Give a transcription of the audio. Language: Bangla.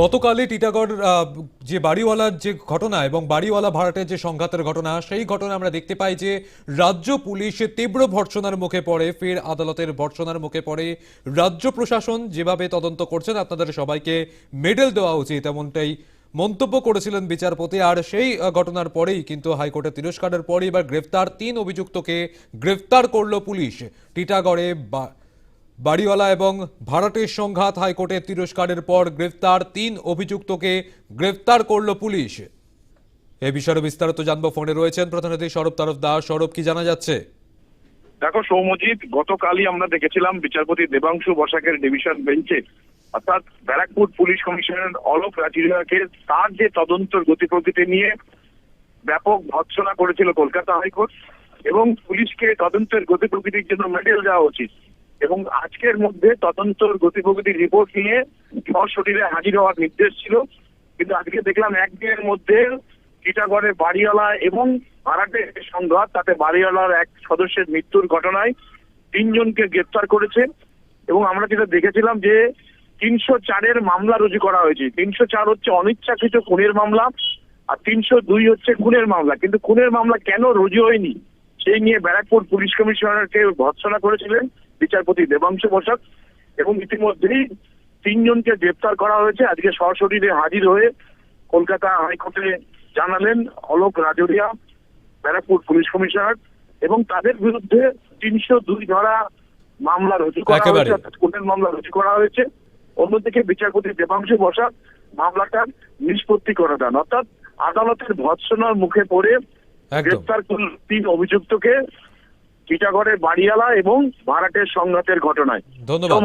গতকালই টিটাগড় যে বাড়িওয়ালার যে ঘটনা এবং বাড়িওয়ালা ভাড়াটের যে সংঘাতের ঘটনা, সেই ঘটনা আমরা দেখতে পাই যে রাজ্য পুলিশ তীব্র ভর্ৎসনার মুখে পড়ে, ফের আদালতের ভর্ৎসনার মুখে পড়ে। রাজ্য প্রশাসন যেভাবে তদন্ত করছেন, আপনাদের সবাইকে মেডেল দেওয়া উচিত এমনটাই মন্তব্য করেছিলেন বিচারপতি। আর সেই ঘটনার পরেই কিন্তু হাইকোর্টের তিরস্কারের পরে এবার গ্রেফতার, তিন অভিযুক্তকে গ্রেফতার করল পুলিশ। টিটাগড়ে বাড়িওয়ালা এবং ভাড়াটের সংঘাত হাইকোর্টের তিরস্কারের পর গ্রেফতার তিন অভিযুক্তকে গ্রেফতার করল পুলিশ। এ বিষয়ে বিস্তারিত জানব ফোনে রয়েছেন প্রতিনিধি সৌরভ তরফ দাস। সৌরভ, কি জানা যাচ্ছে? দেখো, সৌমজিৎ, গতকালই আমরা দেখেছিলাম বিচারপতি দেবাংশু বসাকের ডিভিশন বেঞ্চে, অর্থাৎ ব্যারাকপুর পুলিশ কমিশনার অলোক রাজিরাকে তার যে তদন্তর গতি প্রকৃতি নিয়ে ব্যাপক ভৎসনা করেছিল কলকাতা হাইকোর্ট, এবং পুলিশকে তদন্তের গতি প্রকৃতির জন্য মেডেল দেওয়া উচিত। এবং আজকের মধ্যে তদন্তর গতি প্রকৃতির রিপোর্ট নিয়ে সশরীরে হাজির হওয়ার নির্দেশ ছিল। কিন্তু আজকে দেখলাম একদিনের মধ্যে টিটাগড়ে বাড়িওয়ালা এবং ভাড়াটের যে সংঘাত, তাতে বাড়িওয়ালার এক সদস্যের মৃত্যুর ঘটনায় তিনজনকে গ্রেপ্তার করেছে। এবং আমরা যেটা দেখেছিলাম যে তিনশো চারের মামলা রুজু করা হয়েছে। তিনশো চার হচ্ছে অনিচ্ছাকৃত খুনের মামলা আর তিনশো দুই হচ্ছে খুনের মামলা। কিন্তু খুনের মামলা কেন রুজু হয়নি? সেই নিয়ে ব্যারাকপুর পুলিশ কমিশনারকে ভর্ৎসনা করেছিলেন। বিচারপতি দেবাংশু বসাক এবং ইতিমধ্যেই তিনজনকে গ্রেপ্তার করা হয়েছে। আজকে সশরীরে হাজির হয়ে কলকাতা হাইকোর্টে জানালেন অলোক রাজরিয়া ব্যারাকপুর পুলিশ কমিশনার এবং তাদের বিরুদ্ধে তিনশো দুই ধারা মামলা রুজু করা হয়েছে অর্থাৎ খুনের মামলা রুজু করা হয়েছে। অন্যদিকে বিচারপতি দেবাংশু বসাক মামলাটা নিষ্পত্তি করে দেন। অর্থাৎ আদালতের ভৎসনার মুখে পড়ে গ্রেপ্তার করল তিন অভিযুক্তকে। টিটাগড়ের বাড়িওয়ালা এবং ভাড়াটের সংঘাতের ঘটনায়। ধন্যবাদ